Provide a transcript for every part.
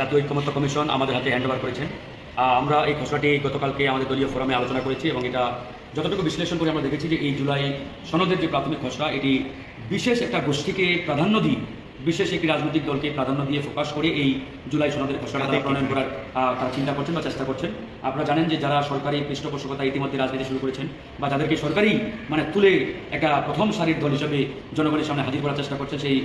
জাতীয় ঐক্যমত্য কমিশন আমাদের হাতে হ্যান্ড ওভার করেছেন আমরা এই খসড়াটি গতকালকে আমাদের দলীয় ফোরামে আলোচনা করেছি এবং এটা যতটুকু বিশ্লেষণ করে আমরা দেখেছি যে এই জুলাই সনদের যে প্রাথমিক খসড়া, এটি বিশেষ একটা গোষ্ঠীকে প্রাধান্য দিয়ে বিশেষ একটি রাজনৈতিক দলকে প্রাধান্য দিয়ে ফোকাস করে এই জুলাই সনদের তারা প্রণয়ন করার তারা চিন্তা করছেন বা চেষ্টা করছেন। আপনারা জানেন যে যারা সরকারি পৃষ্ঠপোষকতা ইতিমধ্যে রাজনীতি শুরু করেছেন বা যাদেরকে সরকারি মানে তুলে একটা প্রথম সারির দল হিসেবে জনগণের সামনে হাজির করার চেষ্টা করছে সেই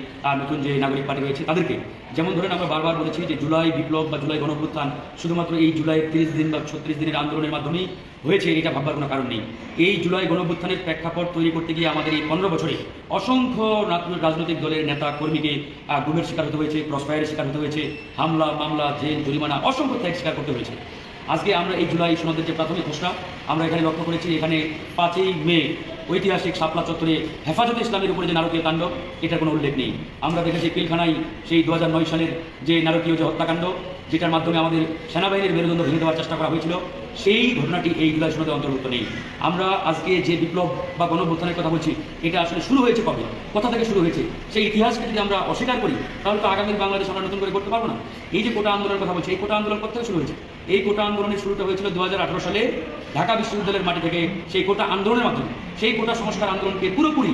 নতুন যে নাগরিক পার্টি রয়েছে তাদেরকে। যেমন ধরেন আমরা বারবার বলেছি যে জুলাই বিপ্লব বা জুলাই গণপ্রত্থান শুধুমাত্র এই জুলাই তিরিশ দিন বা ছত্রিশ দিনের আন্দোলনের মাধ্যমেই হয়েছে, এটা ভাববার কোনো কারণ নেই। এই জুলাই গণভ্যুত্থানের প্রেক্ষাপট তৈরি করতে গিয়ে আমাদের এই পনেরো বছরে অসংখ্য রাজ- রাজনৈতিক দলের নেতা, কর্মীকে গুমের শিকার হতে হয়েছে, ক্রসফায়ারের শিকার হতে হয়েছে, হামলা, মামলা, জেল, জরিমানা, অসংখ্য ত্যাগ শিকার করতে হয়েছে। আজকে আমরা এই জুলাই সনদের যে প্রাথমিক ঘোষণা, আমরা এখানে লক্ষ্য করেছি, এখানে পাঁচই মে ঐতিহাসিক শাপলা চত্বরে হেফাজতে ইসলামের উপরে যে নারকীয় কাণ্ড, এটার কোনো উল্লেখ নেই। আমরা দেখেছি পিলখানায় সেই দু হাজার নয় সালের যে নারকীয় যে হত্যাকাণ্ড, যেটার মাধ্যমে আমাদের সেনাবাহিনীর মেরুদণ্ড ভেঙে দেওয়ার চেষ্টা করা হয়েছিল, সেই ঘটনাটি এই সনদে অন্তর্ভুক্ত নেই। আমরা আজকে যে বিপ্লব বা গণভ্যুত্থানের কথা বলছি, এটা আসলে শুরু হয়েছে কবে? কোথা থেকে শুরু হয়েছে? সেই ইতিহাসকে যদি আমরা অস্বীকার করি, তাহলে তো আগামী বাংলাদেশ আমরা নতুন করে করতে পারব না। এই যে কোটা আন্দোলনের কথা বলছি, এই কোটা আন্দোলন কোথা থেকে শুরু হয়েছে? এই কোটা আন্দোলনের শুরুটা হয়েছিল দু হাজার আঠেরো সালে ঢাকা বিশ্ববিদ্যালয়ের মাটি থেকে সেই কোটা আন্দোলনের মাধ্যমে। সেই কোটা সংস্কার আন্দোলনকে পুরোপুরি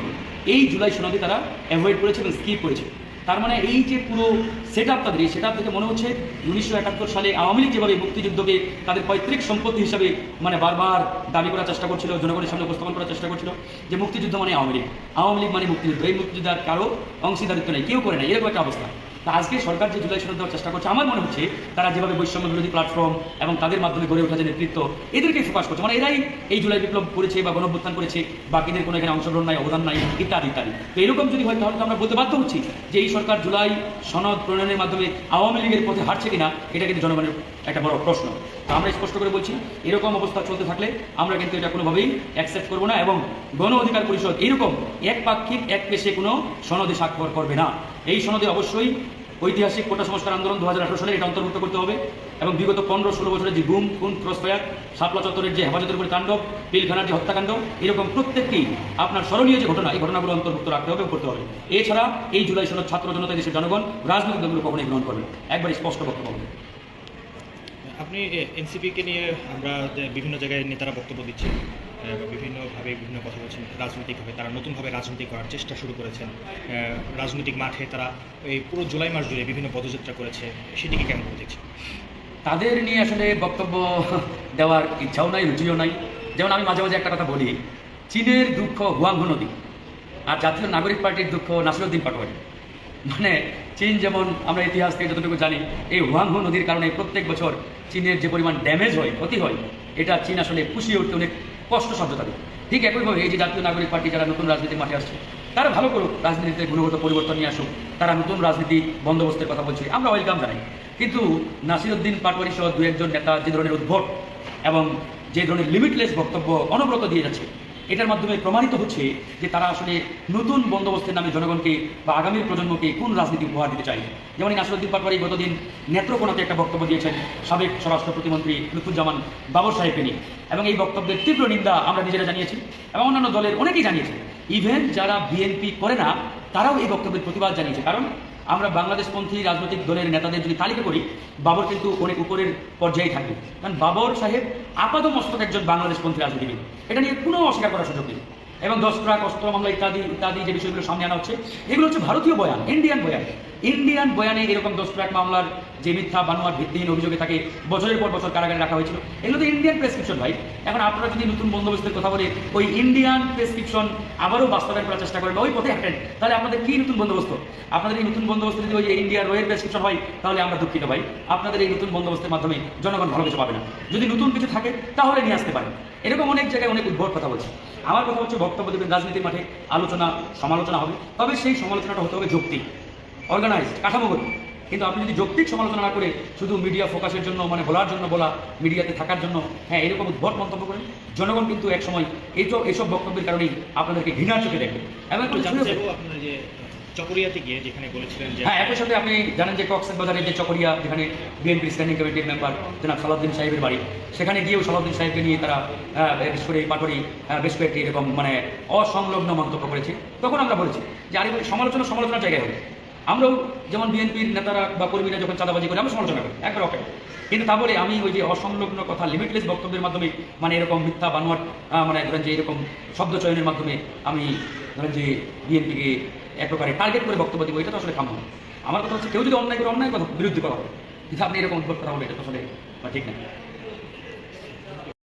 এই জুলাই সনদে তারা অ্যাভয়েড করেছে এবং স্কিপ করেছে। তার মানে এই যে পুরো সেট আপ তাদের, এই সেট আপ থেকে মনে হচ্ছে উনিশশো একাত্তর সালে আওয়ামী লীগ যেভাবে মুক্তিযুদ্ধকে তাদের পৈতৃক সম্পত্তি হিসাবে মানে বারবার দাবি করার চেষ্টা করছিল, জনগণের সামনে উপস্থাপন করার চেষ্টা করছিল, যে মুক্তিযুদ্ধ মানে আওয়ামী লীগ। আওয়ামী লীগ মানে মুক্তিযুদ্ধ। এই মুক্তিযুদ্ধ আর কারও অংশীদারিত্ব নেই, কেউ করে না এরকম একটা অবস্থা। তা আজকে সরকার যে জুলাই সনদ দেওয়ার চেষ্টা করছে, আমার মনে হচ্ছে তারা যেভাবে বৈষম্য বিরোধী প্ল্যাটফর্ম এবং তাদের মাধ্যমে গড়ে ওঠা যে নেতৃত্ব এদেরকে ফোকাস করছে। মানে এরাই এই জুলাই বিপ্লব করেছে বা গণভ্যুত্থান করেছে, বাকিদের কোনো এখানে অংশগ্রহণ নাই, অবদান নাই, ইত্যাদি ইত্যাদি। তো এরকম যদি হয়, তাহলে আমরা বলতে বাধ্য হচ্ছি যে এই সরকার জুলাই সনদ প্রণয়নের মাধ্যমে আওয়ামী লীগের পথে হারছে কিনা, এটা কিন্তু জনগণের একটা বড় প্রশ্ন। তো আমরা স্পষ্ট করে বলছি, এরকম অবস্থা চলতে থাকলে আমরা কিন্তু এটা কোনোভাবেই অ্যাকসেপ্ট করব না এবং গণ অধিকার পরিষদ এইরকম একপাক্ষিক এক পেশে কোনো সনদে স্বাক্ষর করবে না। এই সনদে অবশ্যই ঐতিহাসিক কোটা সংস্কার আন্দোলন দু হাজার সালে এটা অন্তর্ভুক্ত করতে হবে এবং বিগত পনেরো, ষোলো বছরের যে গুম, খুন ক্রসফায়ার শাপলা চত্বরের যে হেফাজতের উপরে তাণ্ডব পিলখানার যে হত্যাকাণ্ড, এরকম প্রত্যেকটি আপনার স্মরণীয় যে ঘটনা, এই ঘটনাগুলো অন্তর্ভুক্ত রাখতে হবে করতে হবে। এছাড়া এই জুলাই সনদ ছাত্র জনতা দেশের জনগণ, রাজনৈতিক দলগুলো কখনোই গ্রহণ করবে একবার স্পষ্ট বক্তব্য হবে। আপনি এনসিপিকে নিয়ে আমরা বিভিন্ন জায়গায় নেতারা বক্তব্য দিচ্ছেন বিভিন্নভাবে বিভিন্ন কথা বলছেন, রাজনৈতিকভাবে, তারা নতুনভাবে রাজনীতি করার চেষ্টা শুরু করেছেন রাজনৈতিক মাঠে তারা এই পুরো জুলাই মাস জুড়ে বিভিন্ন পদযাত্রা করেছে, সেটিকে কেমন দেখছেন? তাদের নিয়ে আসলে বক্তব্য দেওয়ার ইচ্ছাও নাই, রুচিও নাই। যেমন আমি মাঝে মাঝে একটা কথা বলি, চীনের দুঃখ হুয়াংহু নদী আর জাতীয় নাগরিক পার্টির দুঃখ নাসিরুদ্দিন পাটোয়ারি মানে চীন যেমন আমরা ইতিহাস থেকে যতটুকু জানি, এই হুয়াংহু নদীর কারণে প্রত্যেক বছর চীনের যে পরিমাণ ড্যামেজ হয়, ক্ষতি হয়, এটা চীন আসলে পুষিয়ে উঠতে অনেক কষ্ট সাধ্য থাকে ঠিক একইভাবে এই যে জাতীয় নাগরিক পার্টি যারা নতুন রাজনীতির মাঠে আসছে, তারা ভালো করুক, রাজনীতিতে গুণগত পরিবর্তন নিয়ে আসুক, তারা নতুন রাজনীতি বন্দোবস্তের কথা বলছে, আমরা ওয়েলকাম জানাই। কিন্তু নাসিরুদ্দিন পাটোয়ারি সহ দু একজন নেতা যে ধরনের উদ্ভট এবং যে ধরনের লিমিটলেস বক্তব্য অনবরত দিয়ে যাচ্ছে এটার মাধ্যমে প্রমাণিত হচ্ছে যে তারা আসলে নতুন বন্দোবস্তের নামে জনগণকে বা আগামী প্রজন্মকে কোন রাজনীতি উপহার দিতে চায়। যেমন নাসিরুদ্দিন পাটোয়ারি গতদিন নেত্রকোনাতে একটা বক্তব্য দিয়েছেন সাবেক স্বরাষ্ট্র প্রতিমন্ত্রী লুৎফুজ্জামান বাবর সাহেবকে এবং এই বক্তব্যের তীব্র নিন্দা আমরা নিজেরা জানিয়েছি এবং অন্যান্য দলের অনেকেই জানিয়েছে ইভেন যারা বিএনপি করে না, তারাও এই বক্তব্যের প্রতিবাদ জানিয়েছে। কারণ আমরা বাংলাদেশপন্থী রাজনৈতিক দলের নেতাদের যদি তালিকা করি, বাবর কিন্তু অনেক উপরের পর্যায়ে থাকবে। কারণ বাবর সাহেব আপাত মস্তক একজন বাংলাদেশপন্থী রাজনীতিবিদ। এটা নিয়ে কোনো অস্বীকার করার সুযোগ নেই। এবং দশ ট্রাক, অস্ত্র, মামলা ইত্যাদি ইত্যাদি যে বিষয়গুলো সামনে আনা হচ্ছে, এগুলো হচ্ছে ভারতীয় বয়ান ইন্ডিয়ান বয়ান। ইন্ডিয়ান বয়ানে এরকম দশ ট্রাক মামলার যে মিথ্যা বানোয়ার ভিত্তিহীন অভিযোগে তাকে বছরের পর বছর কারাগারে রাখা হয়েছিল। এগুলো তো ইন্ডিয়ান প্রেসক্রিপশন ভাই। এখন আপনারা যদি নতুন বন্দোবস্তের কথা বলে ওই ইন্ডিয়ান প্রেসক্রিপশন আবারও বাস্তবায়ন করার চেষ্টা করেন বা ওই পথে হাঁটেন, তাহলে আপনাদের কি নতুন বন্দোবস্ত? আপনাদের এই নতুন বন্দোবস্ত যদি ওই ইন্ডিয়ার রয়ের প্রেসক্রিপশন হয়, তাহলে আমরা দুঃখিত, ভাই। আপনাদের এই নতুন বন্দোবস্তের মাধ্যমে জনগণ ভালো কিছু পাবে না। যদি নতুন কিছু থাকে, তাহলে নিয়ে আসতে পারেন। এরকম অনেক জায়গায় অনেক উদ্ভট কথা বলছে। আমার কথা হচ্ছে বক্তব্য দেবেন রাজনীতির মাঠে আলোচনা সমালোচনা হবে। তবে সেই সমালোচনাটা হতে হবে যৌক্তিক অর্গানাইজ কাঠামোগত। কিন্তু আপনি যদি যৌক্তিক সমালোচনা না করে শুধু মিডিয়া ফোকাসের জন্য মানে বলার জন্য বলা মিডিয়াতে থাকার জন্য হ্যাঁ এরকম উদ্ভট মন্তব্য করেন। জনগণ কিন্তু এক সময় এইসব এসব বক্তব্যের কারণেই আপনাদেরকে ঘৃণার চোখে দেখবে। এবং চকরিয়াতে গিয়ে যেখানে বলেছিলেন যে হ্যাঁ একই সাথে আপনি জানেন যে কক্সেস বাজারের যে চকরিয়া, যেখানে বিএনপি স্ট্যান্ডিং কমিটির মেম্বার জনাব সালাউদ্দিন সাহেবের বাড়ি, সেখানে গিয়েও সালাউদ্দিন সাহেবকে নিয়ে তারা বিশেষ করে পাটরি বেশ কয়েকটি এরকম মানে অসংলগ্ন মন্তব্য করেছে। তখন আমরা বলেছি যে, আরে সমালোচনা সমালোচনার জায়গায় হবে। আমরাও যেমন বিএনপির নেতারা বা কর্মীরা যখন চাঁদাবাজি করে, আমরা সমালোচনা করি একবার ওকে কিন্তু তা বলে আমি ওই যে অসংলগ্ন কথা লিমিটলেস বক্তব্যের মাধ্যমে মানে এরকম মিথ্যা বানোয়ার মানে ধরেন যে এরকম শব্দ চয়নের মাধ্যমে আমি ধরেন যে বিএনপিকে এক প্রকারে টার্গেট করে বক্তব্য দিব, এটা তো আসলে কাম্য। আমার কথা হচ্ছে কেউ যদি অন্যায় করে অন্যায় কথা বিরুদ্ধে করা হবে কিন্তু আপনি এরকম করা বলে এটা তো আসলে ঠিক না